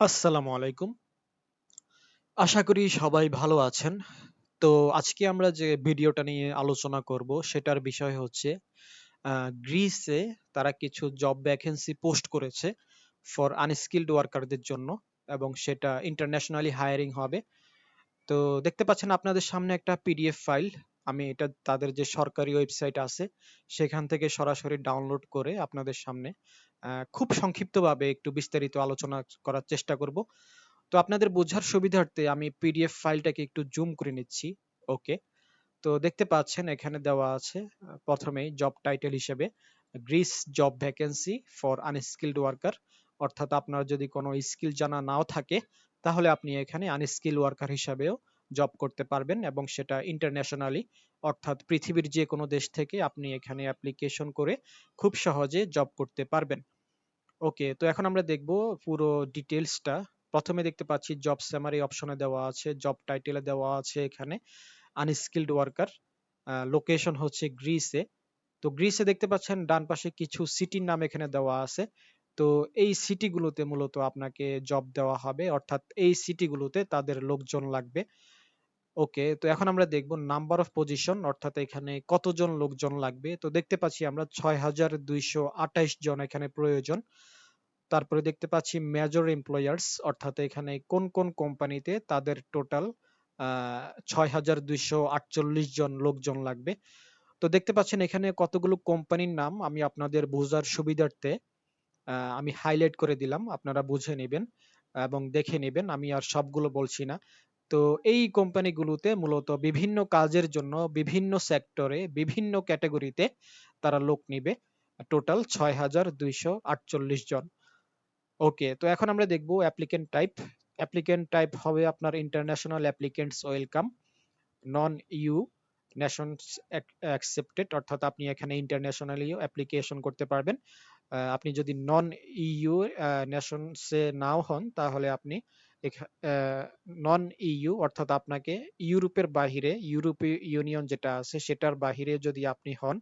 আসসালামু আলাইকুম। আশা করি সবাই ভালো আছেন। তো আজকে আমরা যে ভিডিওটা নিয়ে আলোচনা করব সেটার বিষয় হচ্ছে গ্রিসে তারা কিছু জব ভ্যাকেন্সি পোস্ট করেছে ফর আনস্কিলড ওয়ার্কারদের জন্য এবং সেটা ইন্টারন্যাশনালি হায়ারিং হবে। তো দেখতে পাচ্ছেন আপনাদের সামনে একটা পিডিএফ ফাইল। আমি এটা তাদের যে সরকারি ওয়েবসাইট আছে, সেখান থেকে সরাসরি ডাউনলোড করে আপনাদের সামনে খুব সংক্ষিপ্তভাবে একটু বিস্তারিত আলোচনা করার চেষ্টা করব। তো আপনাদের বোঝার সুবিধার্থে আমি পিডিএফ ফাইলটাকে একটু জুম করে নিচ্ছি। ওকে। তো দেখতে পাচ্ছেন এখানে দেওয়া আছে, প্রথমেই জব টাইটেল হিসেবে Greece job vacancy for unskilled worker অর্থাৎ আপনার যদি কোনো স্কিল জানা নাও থাকে, তাহলে আপনি এখানে আনস্কিল ওয়ার্কার হিসাবেও জব করতে পারবেন এবং সেটা ইন্টারন্যাশনালি অর্থাৎ পৃথিবীর যে কোনো দেশ থেকে আপনি এখানে অ্যাপ্লিকেশন করে খুব সহজে জব করতে পারবেন। ওকে তো এখন আমরা দেখব পুরো ডিটেইলসটা। প্রথমে দেখতে পাচ্ছি জব সামারি অপশনে দেওয়া আছে, জব টাইটেলে দেওয়া আছে এখানে আনস্কিলড ওয়ার্কার। লোকেশন হচ্ছে গ্রিসে। তো গ্রিসে দেখতে পাচ্ছেন ডান পাশে কিছু সিটির নাম এখানে দেওয়া আছে। তো এই সিটিগুলোতে মূলত আপনাকে জব দেওয়া হবে অর্থাৎ এই সিটিগুলোতে তাদের লোকজন লাগবে। ওকে তো এখন আমরা দেখব নাম্বার অফ পজিশন অর্থাৎ এখানে কতজন লোকজন লাগবে। তো দেখতে পাচ্ছি আমরা ৬২২৮ জন এখানে প্রয়োজন। তারপরে দেখতে পাচ্ছি মেজর এমপ্লয়ার্স অর্থাৎ এখানে কোন, কোন কোম্পানিতে তাদের টোটাল আ ৬২৪৮ জন লোকজন লাগবে। তো দেখতে পাচ্ছেন এখানে কতগুলো কোম্পানির নাম আমি আপনাদের বোঝার সুবিধার্থে আমি হাইলাইট করে দিলাম। আপনারা বুঝে নিবেন এবং দেখে নেবেন আমি আর সবগুলো বলছি না। তো এই কোম্পানিগুলোতে মূলত বিভিন্ন কাজের জন্য বিভিন্ন সেক্টরে বিভিন্ন ক্যাটেগরিতে তারা লোক নিবে। টোটাল ৬২৪৮ জন। ওকে তো এখন আমরা দেখব অ্যাপ্লিকেন্ট টাইপ। অ্যাপ্লিকেন্ট টাইপ হবে আপনার international applicants welcome, non EU nations ac accepted অর্থাৎ আপনি এখানে ইন্টারন্যাশনালিও অ্যাপ্লিকেশন করতে পারবেন। আপনি যদি নন ইউ আ নেশনসে নাও হন, তাহলে আপনি নন ইউ অর্থাৎ আপনাকে ইউরোপের বাহিরে, ইউরোপীয় ইউনিয়ন যেটা আছে, সেটার বাহিরে যদি আপনি হন,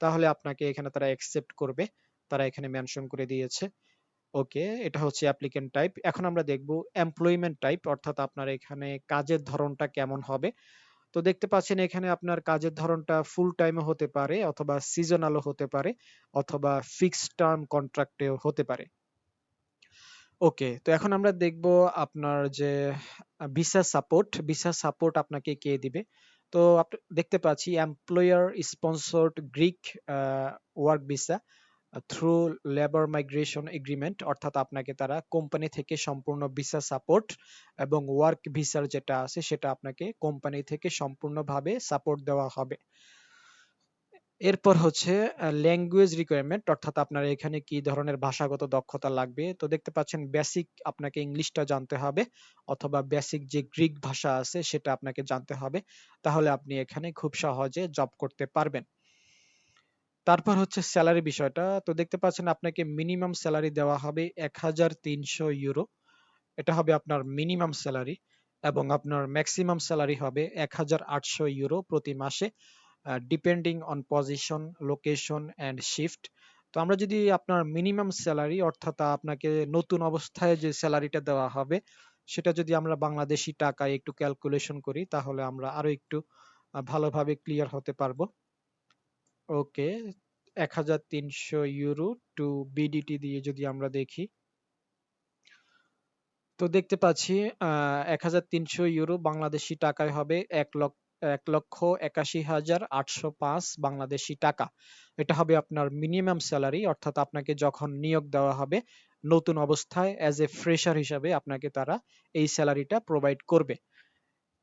তাহলে আপনাকে এখানে তারা অ্যাকসেপ্ট করবে। তারা এখানে মেনশন করে দিয়েছে। ওকে, এটা হচ্ছে অ্যাপ্লিকেন্ট টাইপ। এখন আমরা দেখব এমপ্লয়মেন্ট টাইপ অর্থাৎ আপনার এখানে কাজের ধরনটা কেমন হবে। তো দেখতে পাচ্ছেন এখানে আপনার কাজের ধরনটা ফুল টাইম হতে পারে অথবা সিজনাল ও হতে পারে অথবা ফিক্সড টার্ম কন্ট্রাক্ট এও হতে পারে। ওকে তো এখন আমরা দেখব আপনার যে ভিসা সাপোর্ট, ভিসা সাপোর্ট আপনাকে কে দিবে? তো আপ দেখতে পাচ্ছি employer sponsored Greek work visa through labour migration agreement অর্থাৎ আপনাকে তারা কোম্পানি থেকে সম্পূর্ণ ভিসা সাপোর্ট এবং ওয়ার্ক ভিসার যেটা আছে, সেটা আপনাকে কোম্পানি থেকে সম্পূর্ণভাবে সাপোর্ট দেওয়া হবে। এরপর হচ্ছে ল্যাঙ্গুয়েজ রিকোয়ারমেন্ট অর্থাৎ আপনার এখানে কি ধরনের ভাষাগত দক্ষতা লাগবে। তো দেখতে পাচ্ছেন বেসিক আপনাকে ইংলিশটা জানতে হবে, অথবা বেসিক যে গ্রিক ভাষা আছে, সেটা আপনাকে জানতে হবে। তাহলে আপনি এখানে খুব সহজে জব করতে পারবেন। তারপর হচ্ছে সেলারি বিষয়টা। তো দেখতে পাচ্ছেন আপনাকে মিনিমাম সেলারি দেওয়া হবে ১৩০০ ইউরো। এটা হবে আপনার মিনিমাম সেলারি এবং আপনার ম্যাক্সিমাম সেলারি হবে ১৮০০ ইউরো প্রতি মাসে depending on position, location and shift. তো আমরা যদি আপনার মিনিমাম স্যালারি অর্থাৎ আপনাকে নতুন অবস্থায় যে স্যালারিটা দেওয়া হবে সেটা যদি আমরা বাংলাদেশী টাকায় একটু ক্যালকুলেশন করি তাহলে আমরা আরও একটু ভালোভাবে ক্লিয়ার হতে পারব। ওকে ১৩০০ ইউরো টু বিডিটি দিয়ে যদি আমরা দেখি তো দেখতে পাচ্ছি আ ১৩০০ ইউরো বাংলাদেশী টাকায় হবে এক লক্ষ এক লক্ষ একাশি হাজার আটশো পাঁচ বাংলাদেশি টাকা। এটা হবে আপনার মিনিমাম স্যালারি, অর্থাৎ আপনাকে যখন নিয়োগ দেওয়া হবে, নতুন অবস্থায় অ্যাজ এ ফ্রেশার হিসাবে আপনাকে তারা এই স্যালারিটা প্রোভাইড করবে।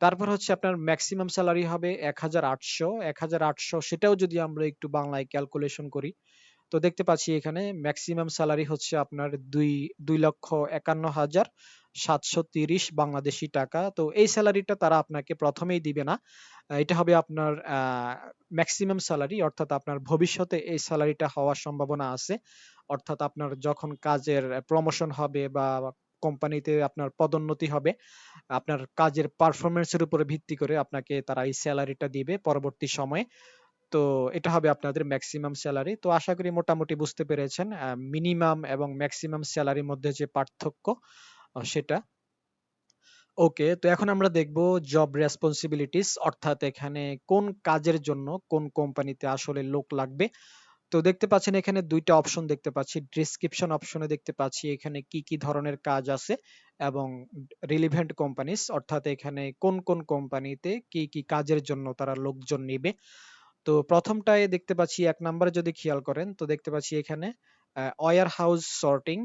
তারপর হচ্ছে আপনার ম্যাক্সিমাম সেলারি হবে ১৮০০, ১৮০০ সেটাও যদি আমরা একটু বাংলায় ক্যালকুলেশন করি তো দেখতে পাচ্ছি এখানে ম্যাক্সিমাম সেলারি হচ্ছে আপনার দুই দুই লক্ষ একান্ন হাজার সাতশো তিরিশ বাংলাদেশি টাকা। তো এই স্যালারিটা তারা আপনাকে প্রথমেই দিবে না। এটা হবে আপনার ম্যাক্সিমাম স্যালারি অর্থাৎ আপনার ভবিষ্যতে এই স্যালারিটা হওয়ার সম্ভাবনা আছে। অর্থাৎ আপনার যখন কাজের প্রমোশন হবে বা কোম্পানিতে আপনার পদোন্নতি হবে, আপনার কাজের পারফরম্যান্স এর উপরে ভিত্তি করে আপনাকে তারা এই সেলারিটা দিবে পরবর্তী সময়ে। তো এটা হবে আপনাদের ম্যাক্সিমাম সেলারি। তো আশা করি মোটামুটি বুঝতে পেরেছেন মিনিমাম এবং ম্যাক্সিমাম সেলারির মধ্যে যে পার্থক্য সেটা ওকে তো এখন আমরা দেখব জব রেসপন্সিবিলিটিস অর্থাৎ এখানে কোন কাজের জন্য কোন কোম্পানিতে আসলে লোক লাগবে তো দেখতে পাচ্ছেন এখানে দুইটা অপশন দেখতে পাচ্ছি। ডেসক্রিপশন অপশনে দেখতে পাচ্ছি এখানে কি কি ধরনের কাজ আছে এবং রিলিভেন্ট কোম্পানিস অর্থাৎ এখানে কোন কোন কোম্পানিতে কি কি কাজের জন্য তারা লোকজন নেবে। তো প্রথমটায় দেখতে পাচ্ছি এক নম্বরে যদি খেয়াল করেন, তো দেখতে পাচ্ছি এখানে warehouse sorting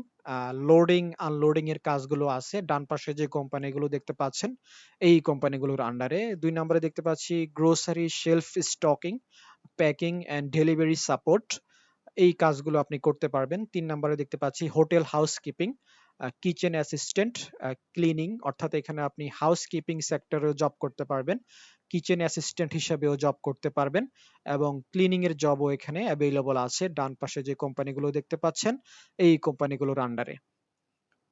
loading unloading এর কাজগুলো আছে। ডান পাশে যে কোম্পানিগুলো দেখতে পাচ্ছেন, এই কোম্পানিগুলোর আন্ডারে দুই নম্বরে দেখতে পাচ্ছি grocery shelf stocking packing and delivery support এই কাজগুলো আপনি করতে পারবেন। তিন নম্বরে দেখতে পাচ্ছি hotel housekeeping kitchen assistant cleaning অর্থাৎ এখানে আপনি হাউসকিপিং সেক্টরেও জব করতে পারবেন কিচেন অ্যাসিস্ট্যান্ট হিসেবেও জব করতে পারবেন, এবং ক্লিনিং এর জবও এখানে অ্যাভেলেবল আছে। ডান পাশে যে কোম্পানিগুলো দেখতে পাচ্ছেন, এই কোম্পানিগুলোর আন্ডারে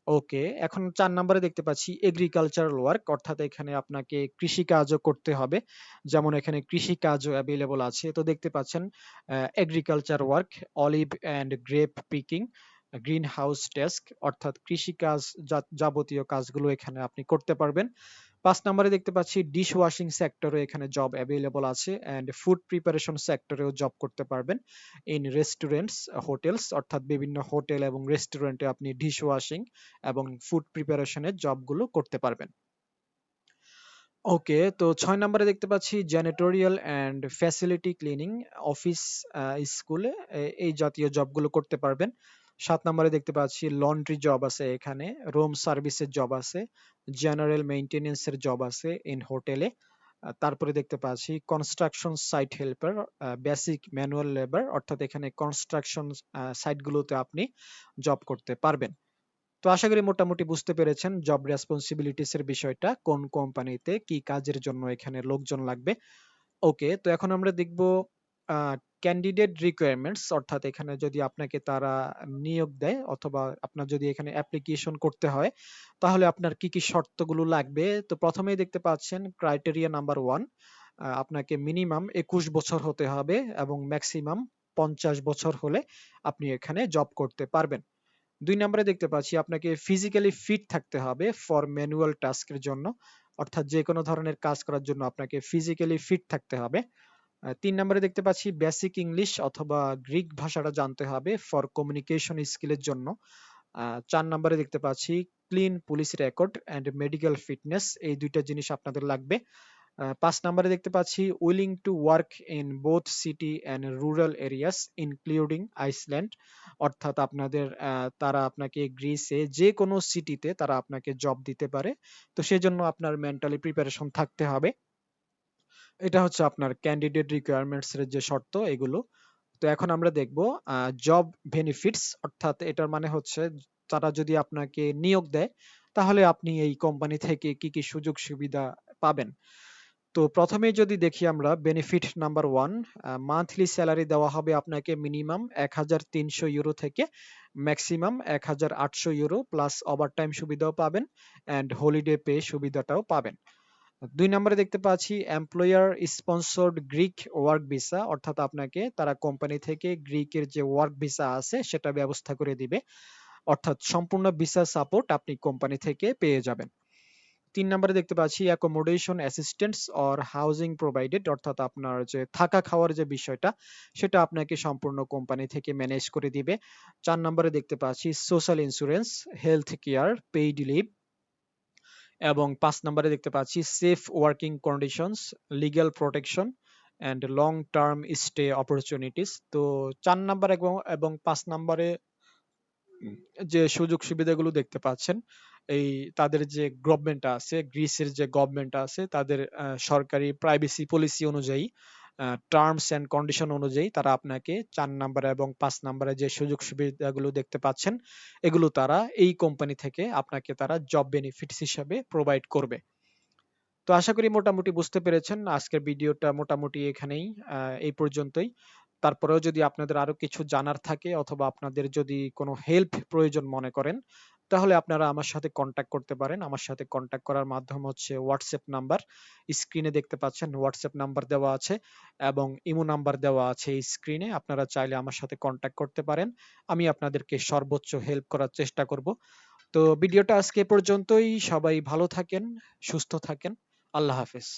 ওকে, এখন চার নম্বরে দেখতে পাচ্ছি এগ্রিকালচারাল ওয়ার্ক অর্থাৎ এখানে আপনাকে কৃষি কাজও করতে হবে। যেমন এখানে কৃষি কাজও অ্যাভেলেবল আছে। তো দেখতে পাচ্ছেন agriculture work olive and grape picking greenhouse desk অর্থাৎ কৃষি কাজ যাবতীয় কাজগুলো এখানে আপনি করতে পারবেন। পাঁচ নম্বরে দেখতে পাচ্ছি ডিশ ওয়াশিং সেক্টরে এখানে জব অ্যাভেলেবল আছে অ্যান্ড ফুড প্রিপারেশন সেক্টরেও জব করতে পারবেন। ইন রেস্টুরেন্টস হোটেলস অর্থাৎ বিভিন্ন হোটেল এবং রেস্টুরেন্টে আপনি ডিশ ওয়াশিং এবং ফুড প্রিপারেশনের জবগুলো করতে পারবেন। ওকে তো ছয় নম্বরে দেখতে পাচ্ছি janitorial and facility cleaning office স্কুলে এই জাতীয় জবগুলো করতে পারবেন। সাত নম্বরে দেখতে পাচ্ছি লন্ড্রি জব আছে এখানে রুম সার্ভিসের জব আছে জেনারেল মেইনটেনেন্সের জব আছে ইন হোটেলে তারপরে দেখতে পাচ্ছি construction site helper basic manual labour অর্থাৎ এখানে কনস্ট্রাকশন সাইটগুলোতে আপনি জব করতে পারবেন। তো আশা করি মোটামুটি বুঝতে পেরেছেন জব রেসপন্সিবিলিটিস এর বিষয়টা, কোন কোম্পানিতে কি কাজের জন্য এখানে লোকজন লাগবে। ওকে তো এখন আমরা দেখব ক্যান্ডিডেট রিকোয়ারমেন্টস অর্থাৎ এখানে যদি আপনাকে তারা নিয়োগ দেয় অথবা আপনার যদি এখানে অ্যাপ্লিকেশন করতে হয়, তাহলে আপনার কি কি শর্তগুলো লাগবে? তো প্রথমেই দেখতে পাচ্ছেন ক্রাইটেরিয়া নাম্বার ওয়ান আপনাকে মিনিমাম একুশ বছর হতে হবে এবং ম্যাক্সিমাম পঞ্চাশ বছর হলে আপনি এখানে জব করতে পারবেন। দুই নম্বরে দেখতে পাচ্ছি আপনাকে ফিজিক্যালি ফিট থাকতে হবে ফর ম্যানুয়াল টাস্কের জন্য, অর্থাৎ যে কোনো ধরনের কাজ করার জন্য আপনাকে ফিজিক্যালি ফিট থাকতে হবে। তিন নম্বরে দেখতে পাচ্ছি বেসিক ইংলিশ অথবা গ্রিক ভাষাটা জানতে হবে ফর কমিউনিকেশন স্কিলের জন্য। চার নম্বরে দেখতে পাচ্ছি clean police record and medical fitness এই দুইটা জিনিস আপনাদের লাগবে। পাঁচ নম্বরে দেখতে পাচ্ছি willing to work in both city and rural areas including Iceland অর্থাৎ আপনাদের তারা আপনাকে গ্রিসে যে কোনো সিটিতে তারা আপনাকে জব দিতে পারে। তো সেজন্য আপনার মেন্টালি প্রিপারেশন থাকতে হবে। এটা হচ্ছে আপনার ক্যান্ডিডেট রিকোয়ারমেন্টস এর যে শর্ত এগুলো। তো এখন আমরা দেখব জব বেনিফিটস অর্থাৎ এটার মানে হচ্ছে তারা যদি আপনাকে নিয়োগ দেয়, তাহলে আপনি এই কোম্পানি থেকে কি কি সুযোগ সুবিধা পাবেন। তো প্রথমে যদি দেখি আমরা benefit number one monthly salary দেওয়া হবে আপনাকে মিনিমাম এক হাজার তিনশো ইউরো থেকে ম্যাক্সিমাম এক হাজার আটশো ইউরো প্লাস ওভারটাইম সুবিধাও পাবেন অ্যান্ড হলিডে পে সুবিধাটাও পাবেন। দুই নম্বরে দেখতে পাচ্ছি employer sponsored Greek work visa অর্থাৎ আপনাকে তারা কোম্পানি থেকে গ্রিকের যে ওয়ার্ক ভিসা আছে সেটা ব্যবস্থা করে দিবে। অর্থাৎ সম্পূর্ণ ভিসা সাপোর্ট আপনি কোম্পানি থেকে পেয়ে যাবেন। তিন নম্বরে দেখতে পাচ্ছি accommodation assistants or housing provided অর্থাৎ আপনার যে থাকা খাওয়ার যে বিষয়টা, সেটা আপনাকে সম্পূর্ণ কোম্পানি থেকে ম্যানেজ করে দিবে। চার নম্বরে দেখতে পাচ্ছি social insurance health care paid leave এবং পাঁচ নম্বরে দেখতে পাচ্ছি safe working conditions legal protection and long term stay opportunities তো চার নাম্বার এবং এবং পাঁচ নাম্বারে যে সুযোগ সুবিধাগুলো দেখতে পাচ্ছেন, এই তাদের যে গভর্নমেন্ট আছে গ্রিসের যে গভর্নমেন্ট আছে, তাদের সরকারি প্রাইভেসি পলিসি অনুযায়ী টার্মস এন্ড কন্ডিশন অনুযায়ী তারা আপনাকে চার নাম্বার এবং পাঁচ নাম্বারে যে সুযোগ সুবিধাগুলো দেখতে পাচ্ছেন, এগুলো তারা এই কোম্পানি থেকে আপনাকে তারা জব বেনিফিটস হিসাবে প্রোভাইড করবে। তো আশা করি মোটামুটি বুঝতে পেরেছেন। আজকের ভিডিওটা মোটামুটি এখানেই এই পর্যন্তই। তারপরেও যদি আপনাদের আরও কিছু জানার থাকে অথবা আপনাদের যদি কোনো হেল্প প্রয়োজন মনে করেন তাহলে আপনারা আমার সাথে কন্ট্যাক্ট করতে পারেন। আমার সাথে কন্ট্যাক্ট করার মাধ্যম হচ্ছে হোয়াটসঅ্যাপ নাম্বার স্ক্রিনে দেখতে পাচ্ছেন হোয়াটসঅ্যাপ নাম্বার দেওয়া আছে এবং ইমো নাম্বার দেওয়া আছে স্ক্রিনে আপনারা চাইলে আমার সাথে কন্ট্যাক্ট করতে পারেন। আমি আপনাদেরকে সর্বোচ্চ হেল্প করার চেষ্টা করব। তো ভিডিওটা আজকে পর্যন্তই। সবাই ভালো থাকেন, সুস্থ থাকেন। আল্লাহ হাফেজ।